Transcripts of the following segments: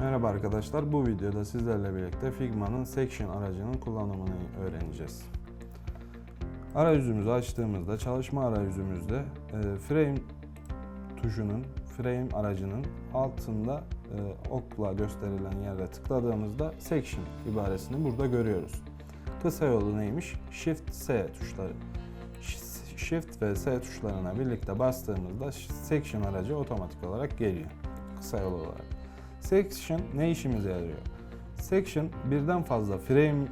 Merhaba arkadaşlar, bu videoda sizlerle birlikte Figma'nın Section aracının kullanımını öğreneceğiz. Arayüzümüzü açtığımızda, çalışma arayüzümüzde e, frame tuşunun, frame aracının altında e, okla gösterilen yere tıkladığımızda Section ibaresini burada görüyoruz. Kısa yolu neymiş? Shift S tuşları. Sh- Shift ve S tuşlarına birlikte bastığımızda Section aracı otomatik olarak geliyor. Kısa yol olarak. Section ne işimize yarıyor? Section birden fazla frame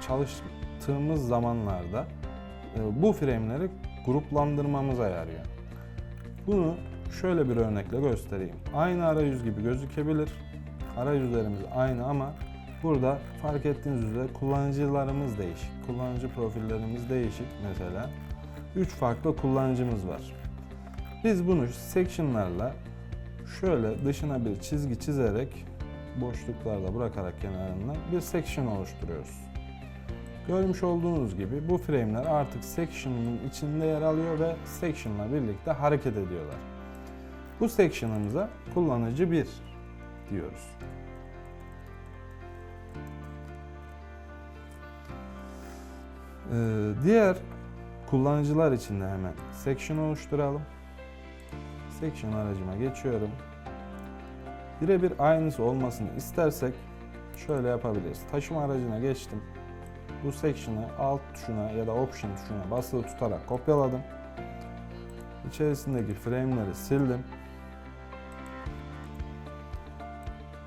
çalıştığımız zamanlarda e, bu frame'leri gruplandırmamıza yarıyor. Bunu şöyle bir örnekle göstereyim. Aynı arayüz gibi gözükebilir. Arayüzlerimiz aynı ama burada fark ettiğiniz üzere kullanıcılarımız değişik. Kullanıcı profillerimiz değişik mesela. 3 farklı kullanıcımız var. Biz bunu section'larla şöyle dışına bir çizgi çizerek boşluklarda bırakarak kenarından bir section oluşturuyoruz. Görmüş olduğunuz gibi bu frame'ler artık section'ın içinde yer alıyor ve section'la birlikte hareket ediyorlar. Bu section'ımıza kullanıcı 1 diyoruz. Ee, diğer kullanıcılar için de hemen section oluşturalım. Section aracıma geçiyorum. Birebir aynısı olmasını istersek şöyle yapabiliriz. Taşıma aracına geçtim. Bu section'ı alt tuşuna ya da option tuşuna basılı tutarak kopyaladım. İçerisindeki frame'leri sildim.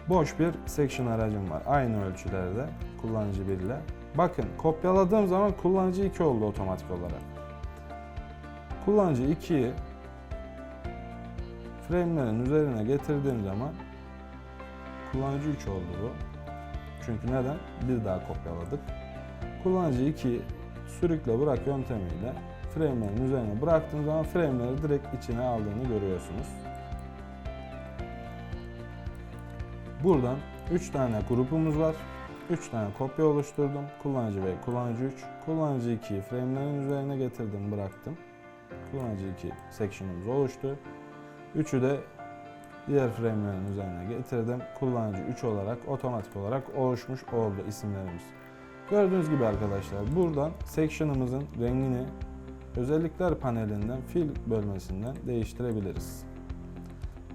Boş bir section aracım var. Aynı ölçülerde kullanıcı 1 ile. Bakın kopyaladığım zaman kullanıcı 2 oldu otomatik olarak. Kullanıcı 2'yi frame'lerin üzerine getirdiğim zaman kullanıcı 3 oldu bu. Çünkü neden? Bir daha kopyaladık. Kullanıcı 2 sürükle bırak yöntemiyle frame'lerin üzerine bıraktığım zaman frame'leri direkt içine aldığını görüyorsunuz. Buradan 3 tane grupumuz var. 3 tane kopya oluşturdum. Kullanıcı ve kullanıcı 3. Kullanıcı 2'yi frame'lerin üzerine getirdim, bıraktım. Kullanıcı 2 section'ımız oluştu. Üçü de diğer frame'lerin üzerine getirdim. Kullanıcı 3 olarak otomatik olarak oluşmuş oldu isimlerimiz. Gördüğünüz gibi arkadaşlar buradan section'ımızın rengini özellikler panelinden fill bölmesinden değiştirebiliriz.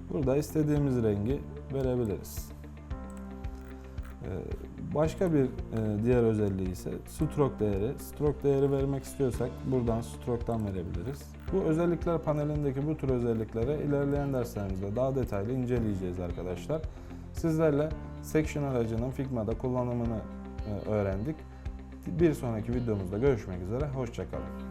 Burada istediğimiz rengi verebiliriz. Ee, Başka bir e, diğer özelliği ise stroke değeri. Stroke değeri vermek istiyorsak buradan stroke'tan verebiliriz. Bu özellikler panelindeki bu tür özelliklere ilerleyen derslerimizde daha detaylı inceleyeceğiz arkadaşlar. Sizlerle Section aracının Figma'da kullanımını e, öğrendik. Bir sonraki videomuzda görüşmek üzere, hoşçakalın.